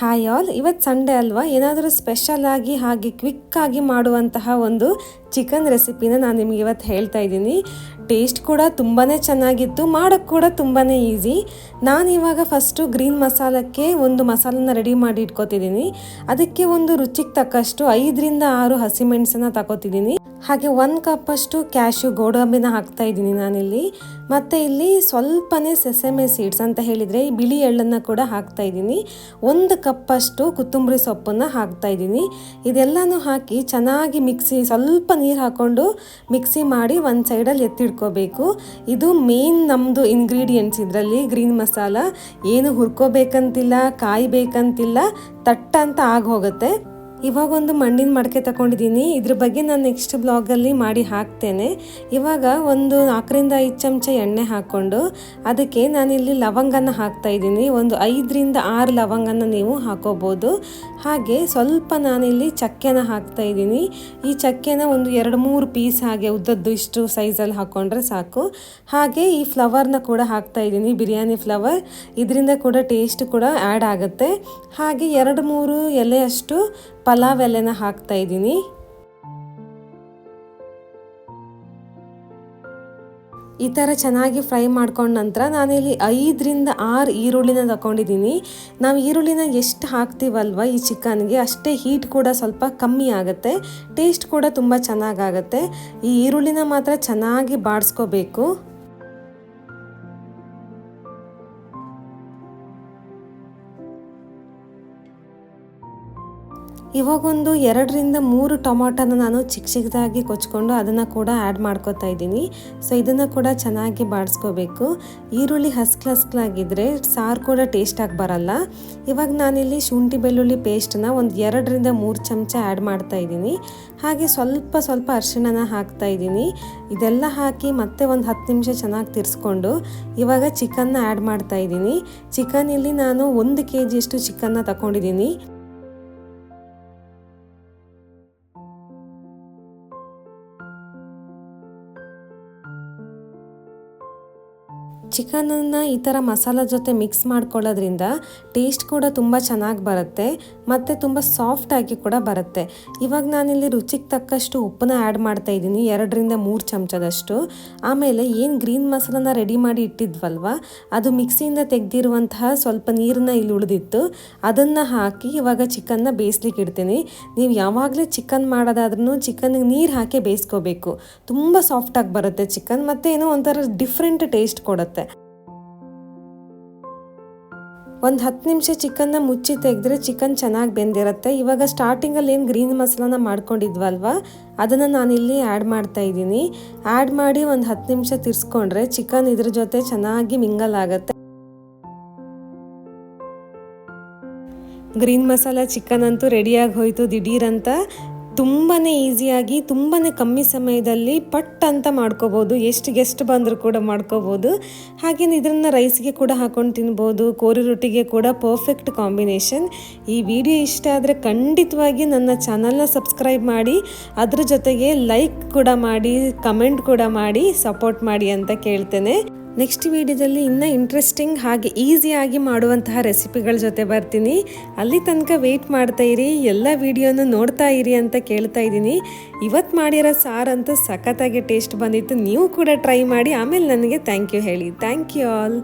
Hi all ಇವತ್ತು Sunday ಅಲ್ವಾ? ಏನಾದರೂ ಸ್ಪೆಷಲ್ ಆಗಿ, ಹಾಗೆ ಕ್ವಿಕ್ ಆಗಿ ಮಾಡುವಂತಹ ಒಂದು ಚಿಕನ್ ರೆಸಿಪಿನ ನಾನು ನಿಮಗೆ ಇವತ್ತು ಹೇಳ್ತಾ ಇದ್ದೀನಿ. ಟೇಸ್ಟ್ ಕೂಡ ತುಂಬಾ ಚೆನ್ನಾಗಿತ್ತು ಮಾಡೋಕ್ಕೆ ಕೂಡ ತುಂಬಾ ಈಸಿ ನಾನು ಇವಾಗ ಫಸ್ಟು ಗ್ರೀನ್ ಮಸಾಲಕ್ಕೆ ಒಂದು ಮಸಾಲನ ರೆಡಿ ಮಾಡಿ ಇಟ್ಕೋತಿದ್ದೀನಿ. ಅದಕ್ಕೆ ಒಂದು ರುಚಿಗೆ ತಕ್ಕಷ್ಟು ಐದರಿಂದ ಆರು ಹಸಿಮೆಣಸನ್ನು ತಗೋತಿದ್ದೀನಿ ಹಾಗೆ ಒಂದು ಕಪ್ಪಷ್ಟು ಕ್ಯಾಶು ಗೋಡಂಬಿನ ಹಾಕ್ತಾ ಇದ್ದೀನಿ ನಾನಿಲ್ಲಿ. ಮತ್ತು ಇಲ್ಲಿ ಸ್ವಲ್ಪನೇ ಸೆಸೆಮೆ ಸೀಡ್ಸ್ ಅಂತ ಹೇಳಿದರೆ ಈ ಬಿಳಿ ಎಳ್ಳನ್ನು ಕೂಡ ಹಾಕ್ತಾ ಇದ್ದೀನಿ. ಒಂದು ಕಪ್ಪಷ್ಟು ಕೊತ್ತಂಬರಿ ಸೊಪ್ಪನ್ನು ಹಾಕ್ತಾ ಇದ್ದೀನಿ. ಇದೆಲ್ಲನೂ ಹಾಕಿ ಚೆನ್ನಾಗಿ ಮಿಕ್ಸಿ ಸ್ವಲ್ಪ ನೀರು ಹಾಕ್ಕೊಂಡು ಮಿಕ್ಸಿ ಮಾಡಿ ಒಂದು ಸೈಡಲ್ಲಿ ಎತ್ತಿಡ್ಕೋಬೇಕು ಇದು ಮೇನ್ ನಮ್ಮದು ಇಂಗ್ರೀಡಿಯೆಂಟ್ಸ್ ಇದರಲ್ಲಿ ಗ್ರೀನ್ ಮಸಾಲ. ಏನು ಹುರ್ಕೋಬೇಕಂತಿಲ್ಲ, ಕಾಯಬೇಕಂತಿಲ್ಲ ತಟ್ಟ ಅಂತ ಆಗೋಗುತ್ತೆ ಇವಾಗ ಒಂದು ಮಣ್ಣಿನ ಮಡಕೆ ತಗೊಂಡಿದ್ದೀನಿ. ಇದ್ರ ಬಗ್ಗೆ ನಾನು ನೆಕ್ಸ್ಟ್ ಬ್ಲಾಗಲ್ಲಿ ಮಾಡಿ ಹಾಕ್ತೇನೆ. ಇವಾಗ ಒಂದು ನಾಲ್ಕರಿಂದ ಐದು ಚಮಚ ಎಣ್ಣೆ ಹಾಕ್ಕೊಂಡು ಅದಕ್ಕೆ ನಾನಿಲ್ಲಿ ಲವಂಗನ ಹಾಕ್ತಾ ಇದ್ದೀನಿ. ಒಂದು ಐದರಿಂದ ಆರು ಲವಂಗನ ನೀವು ಹಾಕೋಬೋದು. ಹಾಗೆ ಸ್ವಲ್ಪ ನಾನಿಲ್ಲಿ ಚಕ್ಕೆನ ಹಾಕ್ತಾ ಇದ್ದೀನಿ. ಈ ಚಕ್ಕೆನ ಒಂದು ಎರಡು ಮೂರು ಪೀಸ್ ಹಾಗೆ ಉದ್ದದ್ದು ಇಷ್ಟು ಸೈಜಲ್ಲಿ ಹಾಕ್ಕೊಂಡ್ರೆ ಸಾಕು. ಹಾಗೆ ಈ ಫ್ಲವರ್ನ ಕೂಡ ಹಾಕ್ತಾ ಇದ್ದೀನಿ. ಬಿರಿಯಾನಿ ಫ್ಲವರ್ ಇದರಿಂದ ಕೂಡ ಟೇಸ್ಟ್ ಕೂಡ ಆ್ಯಡ್ ಆಗುತ್ತೆ. ಹಾಗೆ ಎರಡು ಮೂರು ಎಲೆಯಷ್ಟು ಪಲಾವ್ ಎಲೆನ ಹಾಕ್ತಾ ಇದ್ದೀನಿ. ಈ ಥರ ಚೆನ್ನಾಗಿ ಫ್ರೈ ಮಾಡ್ಕೊಂಡ ನಂತರ ನಾನಿಲ್ಲಿ ಐದರಿಂದ ಆರು ಈರುಳ್ಳಿನ ತಗೊಂಡಿದ್ದೀನಿ ನಾವು ಈರುಳ್ಳಿನ ಎಷ್ಟು ಹಾಕ್ತೀವಲ್ವ ಈ ಚಿಕನ್ಗೆ, ಅಷ್ಟೇ ಹೀಟ್ ಕೂಡ ಸ್ವಲ್ಪ ಕಮ್ಮಿ ಆಗುತ್ತೆ, ಟೇಸ್ಟ್ ಕೂಡ ತುಂಬ ಚೆನ್ನಾಗಾಗುತ್ತೆ. ಈ ಈರುಳ್ಳಿನ ಮಾತ್ರ ಚೆನ್ನಾಗಿ ಬಾಡಿಸ್ಕೋಬೇಕು. ಇವಾಗೊಂದು ಎರಡರಿಂದ ಮೂರು ಟೊಮಾಟೋನ ನಾನು ಚಿಕ್ಕ ಚಿಕ್ಕದಾಗಿ ಕೊಚ್ಕೊಂಡು ಅದನ್ನು ಕೂಡ ಆ್ಯಡ್ ಮಾಡ್ಕೋತಾ ಇದ್ದೀನಿ. ಸೊ ಇದನ್ನು ಕೂಡ ಚೆನ್ನಾಗಿ ಬಾಡಿಸ್ಕೋಬೇಕು. ಈರುಳ್ಳಿ ಹಸ್ಕ್ಲ ಹಸ್ಕ್ಲಾಗಿದ್ದರೆ ಸಾರು ಕೂಡ ಟೇಸ್ಟಾಗಿ ಬರಲ್ಲ. ಇವಾಗ ನಾನಿಲ್ಲಿ ಶುಂಠಿ ಬೆಳ್ಳುಳ್ಳಿ ಪೇಸ್ಟನ್ನ ಒಂದು ಎರಡರಿಂದ ಮೂರು ಚಮಚ ಆ್ಯಡ್ ಮಾಡ್ತಾ ಇದ್ದೀನಿ. ಹಾಗೆ ಸ್ವಲ್ಪ ಸ್ವಲ್ಪ ಅರಿಶಿಣನ ಹಾಕ್ತಾ ಇದ್ದೀನಿ. ಇದೆಲ್ಲ ಹಾಕಿ ಮತ್ತೆ ಒಂದು ಹತ್ತು ನಿಮಿಷ ಚೆನ್ನಾಗಿ ತಿರ್ಸ್ಕೊಂಡು ಇವಾಗ ಚಿಕನ್ನ ಆ್ಯಡ್ ಮಾಡ್ತಾ ಇದ್ದೀನಿ. ಚಿಕನ್ ಇಲ್ಲಿ ನಾನು ಒಂದು ಕೆ ಜಿಯಷ್ಟು ಚಿಕನ್ನ ತಗೊಂಡಿದ್ದೀನಿ ಚಿಕನನ್ನು ಈ ಥರ ಮಸಾಲ ಜೊತೆ ಮಿಕ್ಸ್ ಮಾಡ್ಕೊಳ್ಳೋದ್ರಿಂದ ಟೇಸ್ಟ್ ಕೂಡ ತುಂಬ ಚೆನ್ನಾಗಿ ಬರುತ್ತೆ ಮತ್ತು ತುಂಬ ಸಾಫ್ಟಾಗಿ ಕೂಡ ಬರುತ್ತೆ. ಇವಾಗ ನಾನಿಲ್ಲಿ ರುಚಿಗೆ ತಕ್ಕಷ್ಟು ಉಪ್ಪನ್ನ ಆ್ಯಡ್ ಮಾಡ್ತಾ ಇದ್ದೀನಿ, ಎರಡರಿಂದ ಮೂರು ಚಮಚದಷ್ಟು. ಆಮೇಲೆ ಏನು ಗ್ರೀನ್ ಮಸಾಲನ ರೆಡಿ ಮಾಡಿ ಇಟ್ಟಿದ್ವಲ್ವ, ಅದು ಮಿಕ್ಸಿಯಿಂದ ತೆಗೆದಿರುವಂತಹ ಸ್ವಲ್ಪ ನೀರನ್ನ ಇಲ್ಲಿ ಉಳಿದಿತ್ತು, ಅದನ್ನು ಹಾಕಿ ಇವಾಗ ಚಿಕನ್ನ ಬೇಯಿಸ್ಲಿಕ್ಕೆ ಇಡ್ತೀನಿ. ನೀವು ಯಾವಾಗಲೇ ಚಿಕನ್ ಮಾಡೋದಾದ್ರೂ ಚಿಕನ್ಗೆ ನೀರು ಹಾಕಿ ಬೇಯಿಸ್ಕೋಬೇಕು. ತುಂಬ ಸಾಫ್ಟಾಗಿ ಬರುತ್ತೆ ಚಿಕನ್, ಮತ್ತು ಏನೋ ಒಂಥರ ಡಿಫ್ರೆಂಟ್ ಟೇಸ್ಟ್ ಕೊಡುತ್ತೆ. ಒಂದು ಹತ್ತು ನಿಮಿಷ ಚಿಕನ್ನ ಮುಚ್ಚಿ ತೆಗೆದ್ರೆ ಚಿಕನ್ ಚೆನ್ನಾಗಿ ಬೆಂದಿರುತ್ತೆ. ಇವಾಗ ಸ್ಟಾರ್ಟಿಂಗಲ್ಲಿ ಏನು ಗ್ರೀನ್ ಮಸಾಲಾನ ಮಾಡ್ಕೊಂಡಿದ್ವಲ್ವ? ಅದನ್ನು ನಾನಿಲ್ಲಿ ಆ್ಯಡ್ ಮಾಡ್ತಾ ಇದ್ದೀನಿ. ಆ್ಯಡ್ ಮಾಡಿ ಒಂದು ಹತ್ತು ನಿಮಿಷ ತಿರ್ಸ್ಕೊಂಡ್ರೆ ಚಿಕನ್ ಇದ್ರ ಜೊತೆ ಚೆನ್ನಾಗಿ ಮಿಂಗಲ್ ಆಗುತ್ತೆ. ಗ್ರೀನ್ ಮಸಾಲ ಚಿಕನ್ ಅಂತೂ ರೆಡಿಯಾಗಿ ಹೋಯಿತು ದಿಢೀರಂತ ತುಂಬಾ ಈಸಿಯಾಗಿ ತುಂಬಾ ಕಮ್ಮಿ ಸಮಯದಲ್ಲಿ ಪಟ್ ಅಂತ ಮಾಡ್ಕೋಬೋದು. ಎಷ್ಟು ಗೆಸ್ಟ್ ಬಂದರೂ ಕೂಡ ಮಾಡ್ಕೋಬೋದು. ಹಾಗೇನು ಇದನ್ನು ರೈಸ್ಗೆ ಕೂಡ ಹಾಕೊಂಡು ತಿನ್ಬೋದು. ಕೋರಿ ರೊಟ್ಟಿಗೆ ಕೂಡ ಪರ್ಫೆಕ್ಟ್ ಕಾಂಬಿನೇಷನ್ ಈ ವಿಡಿಯೋ ಇಷ್ಟ ಆದರೆ ಖಂಡಿತವಾಗಿ ನನ್ನ ಚಾನಲ್ನ ಸಬ್ಸ್ಕ್ರೈಬ್ ಮಾಡಿ. ಅದ್ರ ಜೊತೆಗೆ ಲೈಕ್ ಕೂಡ ಮಾಡಿ ಕಮೆಂಟ್ ಕೂಡ ಮಾಡಿ ಸಪೋರ್ಟ್ ಮಾಡಿ ಅಂತ ಕೇಳ್ತೇನೆ. ನೆಕ್ಸ್ಟ್ ವಿಡಿಯೋದಲ್ಲಿ ಇನ್ನೂ ಇಂಟ್ರೆಸ್ಟಿಂಗ್ ಹಾಗೆ ಈಸಿಯಾಗಿ ಮಾಡುವಂತಹ ರೆಸಿಪಿಗಳ ಜೊತೆ ಬರ್ತೀನಿ. ಅಲ್ಲಿ ತನಕ ವೆಯ್ಟ್ ಮಾಡ್ತಾ ಇರಿ, ಎಲ್ಲ ವಿಡಿಯೋನು ನೋಡ್ತಾ ಇರಿ ಅಂತ ಕೇಳ್ತಾ ಇದ್ದೀನಿ. ಇವತ್ತು ಮಾಡಿರೋ ಸಾರಂತೂ ಸಖತ್ತಾಗಿ ಟೇಸ್ಟ್ ಬಂದಿತ್ತು. ನೀವು ಕೂಡ ಟ್ರೈ ಮಾಡಿ, ಆಮೇಲೆ ನನಗೆ ಥ್ಯಾಂಕ್ ಯು ಹೇಳಿ. Thank you all